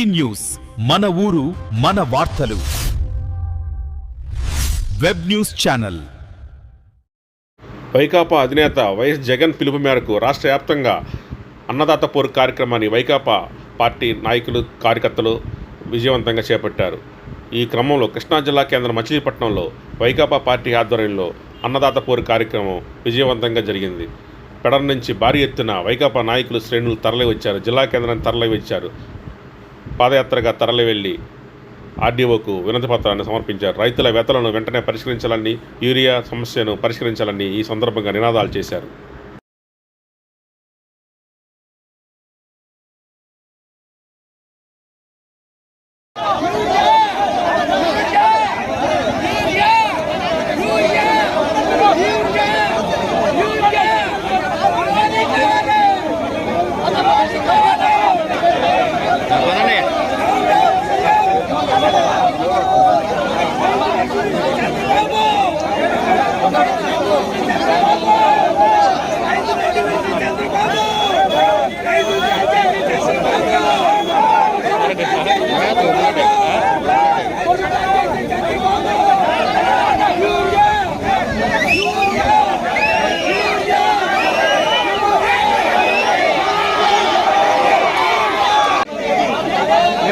ఈ న్యూస్. మన ఊరు మన వార్తలు. Web news channel. వైకాపా అధినేత వైఎస్ జగన్ పిలుపు మేరకు రాష్ట్ర వ్యాప్తంగా అన్నదాత పోరు కార్యక్రమాన్ని వైకాపా పార్టీ నాయకులు కార్యకర్తలు విజయవంతంగా చేపట్టారు. ఈ క్రమంలో కృష్ణా జిల్లా కేంద్రం మచిలీపట్నంలో వైకాపా పార్టీ ఆధ్వర్యంలో అన్నదాత పోరు కార్యక్రమం విజయవంతంగా జరిగింది. పెడర్ నుంచి భారీ ఎత్తున వైకాపా నాయకులు శ్రేణులు తరలి వచ్చారు జిల్లా కేంద్రాన్ని తరలి వచ్చారు పాదయాత్రగా తరలివెళ్ళి ఆర్డీఓకు వినతి పత్రాన్ని సమర్పించారు. రైతుల వేతలను వెంటనే పరిష్కరించాలని యూరియా సమస్యను పరిష్కరించాలని ఈ సందర్భంగా నినాదాలు చేశారు.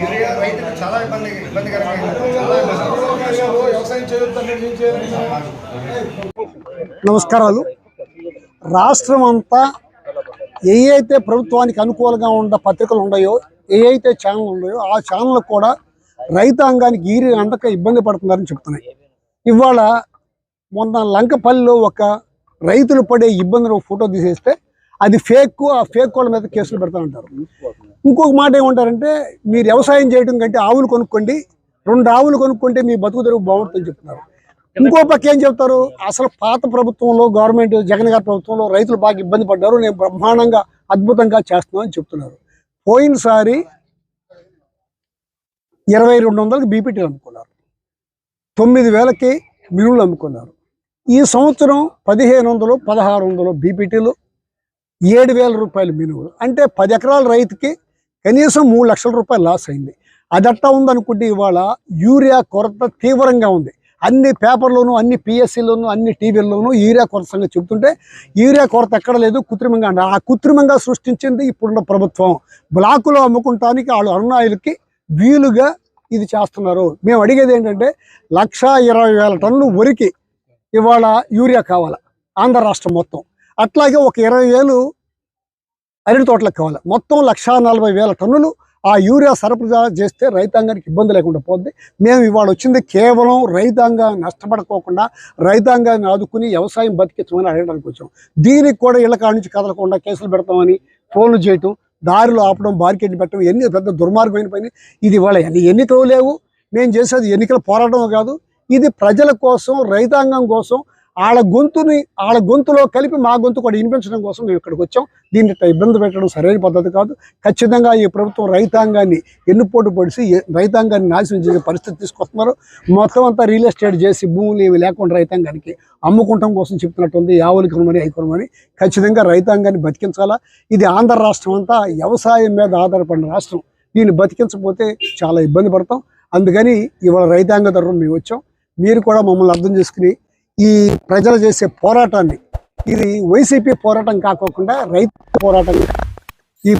యూరియా రైతులకు చాలా ఇబ్బంది ఇబ్బందికరంగా నమస్కారాలు. రాష్ట్రం అంతా ఏ అయితే ప్రభుత్వానికి అనుకూలంగా ఉన్న పత్రికలు ఉన్నాయో ఏ అయితే ఛానల్ ఉన్నాయో ఆ ఛానల్ కూడా రైతాంగానికి ఈరి అందక ఇబ్బంది పడుతున్నారని చెప్తున్నాయి. ఇవాళ మొన్న లంకపల్లిలో ఒక రైతులు పడే ఇబ్బందులు ఫోటో తీసేస్తే అది ఫేక్ ఆ ఫేక్ వాళ్ళ మీద కేసులు పెడతా ఉంటారు. ఇంకొక మాట ఏమంటారంటే మీరు వ్యవసాయం చేయడం కంటే ఆవులు కొనుక్కోండి రెండు ఆవులు కొనుక్కుంటే మీ బతుకు తెరుగు బాగుంటుందని చెప్తున్నారు. ఇంకో పక్క ఏం చెప్తారు? అసలు పాత ప్రభుత్వంలో గవర్నమెంట్ జగన్ గారి ప్రభుత్వంలో రైతులు బాగా ఇబ్బంది పడ్డారు నేను బ్రహ్మాండంగా అద్భుతంగా చేస్తున్నామని చెప్తున్నారు. పోయినసారి ఇరవై రెండు వందలకి బీపీటీలు అమ్ముకున్నారు. తొమ్మిది వేలకి మినువులు అమ్ముకున్నారు. ఈ సంవత్సరం పదిహేను వందలు పదహారు వందలు బీపీటీలు ఏడు వేల రూపాయలు మినువులు. అంటే పది ఎకరాల రైతుకి కనీసం మూడు లక్షల రూపాయలు లాస్ అయింది. అదట్టా ఉందనుకుంటే ఇవాళ యూరియా కొరత తీవ్రంగా ఉంది. అన్ని పేపర్లోను అన్ని పిఎస్సిలోను అన్ని టీవీల్లోనూ యూరియా కొరత సంగతి చెబుతుంటే యూరియా కొరత ఎక్కడ లేదు కృత్రిమంగా ఆ కృత్రిమంగా సృష్టించింది ఇప్పుడున్న ప్రభుత్వం. బ్లాకులో అమ్ముకుంటానికి వాళ్ళు అరుణాయులకి వీలుగా ఇది చేస్తున్నారు. మేము అడిగేది ఏంటంటే లక్ష ఇరవై వేల టన్నులు వరికి ఇవాళ యూరియా కావాలి? ఆంధ్ర రాష్ట్రం మొత్తం. అట్లాగే ఒక ఇరవై వేలు అరటి తోటలకు కావాలి. మొత్తం లక్షా నలభై వేల టన్నులు ఆ యూరియా సరఫరా చేస్తే రైతాంగానికి ఇబ్బంది లేకుండా పోద్ది. మేము ఇవాళ వచ్చింది కేవలం రైతాంగాన్ని నష్టపడుకోకుండా రైతాంగాన్ని ఆదుకుని వ్యవసాయం బతికించమని అడగడానికి వచ్చాం. దీనికి కూడా ఇళ్ళ కాడ నుంచి కదలకుండా కేసులు పెడతామని ఫోన్లు చేయటం దారిలో ఆపడం బార్కెట్ పెట్టడం ఎన్ని పెద్ద దుర్మార్గమైన పని. ఇది ఇవాళ ఎన్ని ఎన్నికలు లేవు. మేము చేసేది ఎన్నికల పోరాటం కాదు. ఇది ప్రజల కోసం రైతాంగం కోసం వాళ్ళ గొంతుని వాళ్ళ గొంతులో కలిపి మా గొంతు కూడా వినిపించడం కోసం మేము ఇక్కడికి వచ్చాం. దీన్ని ఇబ్బంది పెట్టడం సరైన పద్ధతి కాదు. ఖచ్చితంగా ఈ ప్రభుత్వం రైతాంగాన్ని ఎన్నుపోటు పొడిచి రైతాంగాన్ని నాశనం చేసే పరిస్థితి తీసుకొస్తున్నారు. మొత్తం అంతా రియల్ ఎస్టేట్ చేసి భూములు ఏమి లేకుండా రైతాంగానికి అమ్ముకుంటాం కోసం చెప్తున్నట్టుంది యావులు కొనమని అవి కొనమని ఖచ్చితంగా రైతాంగాన్ని బతికించాలా? ఇది ఆంధ్ర రాష్ట్రం అంతా వ్యవసాయం మీద ఆధారపడిన రాష్ట్రం. దీన్ని బతికించకపోతే చాలా ఇబ్బంది పడతాం. అందుకని ఇవాళ రైతాంగ తరఫున మేము వచ్చాం. మీరు కూడా మమ్మల్ని అర్థం చేసుకుని ఈ ప్రజలు చేసే పోరాటాన్ని ఇది వైసీపీ పోరాటం కాకోకుండా రైతు పోరాటం ఈ